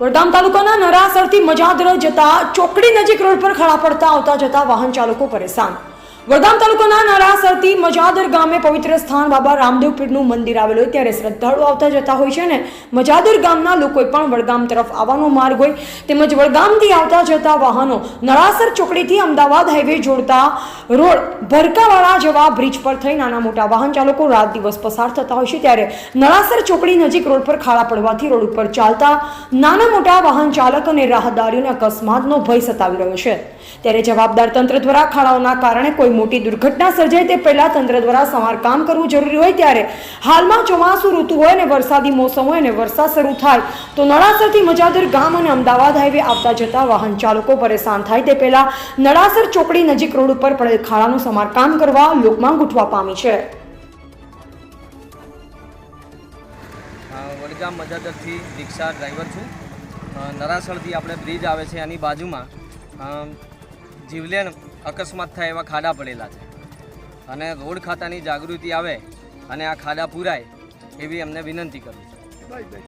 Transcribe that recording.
વડગામ તાલુકાના નરાસરથી મજાદર જતા ચોકડી નજીક રોડ પર ખડા પડતા આવતા જતા વાહન ચાલકો પરેશાન. વડગામ તાલુકાના નારાસરથી મજાદર ગામે પવિત્ર સ્થાન બાબા રામદેવ પીરનું મંદિર આવેલું હોય ત્યારે શ્રદ્ધાળુ આવતા જતા હોય છે ને મજાદર ગામના લોકોએ પણ વડગામ તરફ આવવાનો માર્ગ હોય તેમજ વડગામથી આવતા જતા વાહનો નરાસર ચોકડીથી અમદાવાદ હાઈવે જોડતા રોડ ભરકાવાળા જેવા બ્રિજ પર થઈ નાના મોટા વાહન ચાલકો રાત દિવસ પસાર થતા હોય છે ત્યારે નળાસર ચોકડી નજીક રોડ પર ખાડા પડવાથી રોડ ઉપર ચાલતા નાના મોટા વાહન ચાલક અને રાહદારીઓને અકસ્માતનો ભય સતાવી રહ્યો છે. ત્યારે જવાબદાર તંત્ર દ્વારા ખાડાઓના કારણે કોઈ મોટી દુર્ઘટના સર્જાય તે પહેલાં તંત્ર દ્વારા સમારકામ કરવું જરૂરી હોય ત્યારે હાલમાં ચોમાસું ઋતુ હોય અને વરસાદી મોસમ હોય અને વરસાદ શરૂ થાય, તો નળાસરથી મજાદર ગામ અને અમદાવાદ હાઈવે આવતા જતા વાહન ચાલકો પરેશાન થાય તે પહેલાં નળાસર ચોકડી નજીક રોડ ઉપર પડેલ ખાડાનું સમારકામ કરવા લોકમાં ઉઠવા પામી છે. વડગામ મજાદરથી રિક્ષા ડ્રાઈવર છું. નરાસરથી આપણે બ્રિજ આવે છે એની બાજુમાં. જીવલેણ અકસ્માત થાય એવા ખાડા પડેલા છે. અને રોડ ખાતાની જાગૃતિ આવે અને આ ખાડા પૂરાય એવી અમને વિનંતી કરું છું.